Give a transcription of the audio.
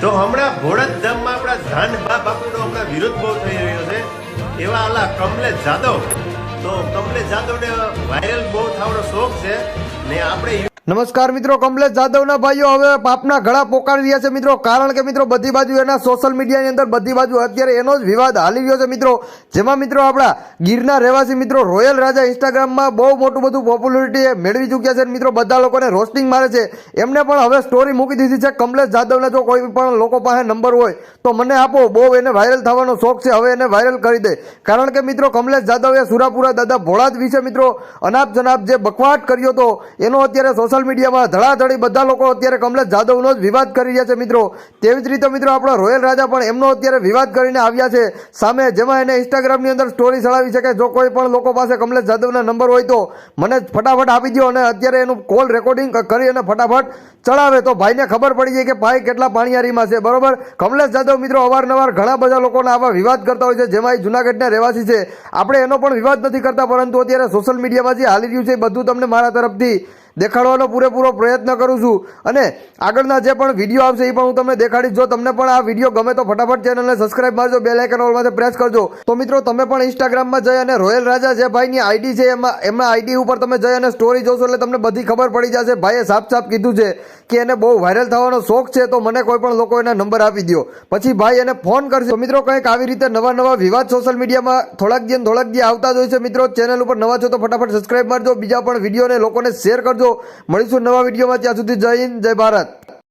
તો હમણાં ભોળત ધામમાં આપણા ધાન બા બાપુનો હમણાં વિરોધ બહુ થઈ રહ્યો છે. એવા આલા કમલેશ જાદવ. તો કમલેશ જાદવને વાયરલ બહુ થવાનો શોખ છે ને આપણે નમસ્કાર મિત્રો, કમલેશ જાદવના ભાઈઓ, હવે પાપના ગળા પોકારી રહ્યા છે મિત્રો. કારણ કે મિત્રો, બધી બાજુ એના સોશિયલ મીડિયાની અંદર બધી બાજુ અત્યારે એનો જ વિવાદ હાલી રહ્યો છે મિત્રો. જેમાં મિત્રો આપણા ગીરના રહેવાસી મિત્રો, રોયલ રાજા ઇન્સ્ટાગ્રામમાં બહુ મોટું બધું પોપ્યુલરિટી મેળવી ચૂક્યા છે મિત્રો, બધા લોકોને રોસ્ટિંગ મારે છે. એમને પણ હવે સ્ટોરી મૂકી દીધી છે કમલેશ જાદવને. જો કોઈ પણ લોકો પાસે નંબર હોય, તો મને આપો. બહુ એને વાયરલ થવાનો શોખ છે. હવે એને વાયરલ કરી દે. કારણ કે મિત્રો, કમલેશ જાદવે સુરાપુરા દાદા ભોળાદ વિશે મિત્રો. અનાપ જનાપ જે બકવાટ કર્યો હતો, એનો અત્યારે સોશિયલ મીડિયામાં ધડાધડી બધા લોકો અત્યારે કમલેશ જાદવનો જ વિવાદ કરી રહ્યા છે મિત્રો. તેવી જ રીતે મિત્રો આપણા રોયલ રાજા પણ એમનો અત્યારે વિવાદ કરીને આવ્યા છે. સામે જેમાં એને ઇન્સ્ટાગ્રામની અંદર સ્ટોરી ચડાવી છે કે જો કોઈ પણ લોકો પાસે કમલેશ જાદવના નંબર હોય તો મને ફટાફટ આપી દો અને અત્યારે એનું કોલ રેકોર્ડિંગ કરી અને ફટાફટ ચડાવે. તો ભાઈને ખબર પડી જાય કે ભાઈ કેટલા પાણીયારીમાં છે. બરોબર? કમલેશ જાદવ મિત્રો અવારનવાર ઘણા બધા લોકોના આવા વિવાદ કરતા હોય છે, જેમાં એ જુનાગઢના રહેવાસી છે. આપણે એનો પણ વિવાદ નથી કરતા, પરંતુ અત્યારે સોશિયલ મીડિયામાં જે હાલી રહ્યું છે બધું તમને મારા તરફથી દેખાડવાનો પૂરેપૂરો પ્રયત્ન કરું છું. અને આગળના જે પણ વીડિયો આવશે એ પણ હું તમને દેખાડીશ. જો તમને પણ આ વીડિયો ગમે તો ફટાફટ ચેનલને સબસ્ક્રાઇબ મારજો બે લાઇકન ઓલમાંથી પ્રેસ કરજો. તો મિત્રો, તમે પણ ઇન્સ્ટાગ્રામમાં જઈ અને રોયલ રાજા જે ભાઈની આઈડી છે, એમાં, એમના આઈડી ઉપર તમે જઈ અને સ્ટોરી જોશો એટલે તમને બધી ખબર પડી જશે. ભાઈએ સાફ સાફ કીધું છે કે એને બહુ વાયરલ થવાનો શોખ છે, તો મને કોઈ પણ લોકો એના નંબર આપી દો પછી ભાઈ એને ફોન કરશે. મિત્રો, કંઈક આવી રીતે નવા નવા વિવાદ સોશિયલ મીડિયામાં થોડાક દિન, થોડાક દી આવતા જ હોય છે મિત્રો. ચેનલ ઉપર નવા છો તો ફટાફટ સબસ્ક્રાઇબ મારજો. બીજા પણ વિડીયોને લોકોને શેર કરજો. મળીશું નવા વિડીયોમાં. ત્યાં સુધી જય હિન્દ જય ભારત.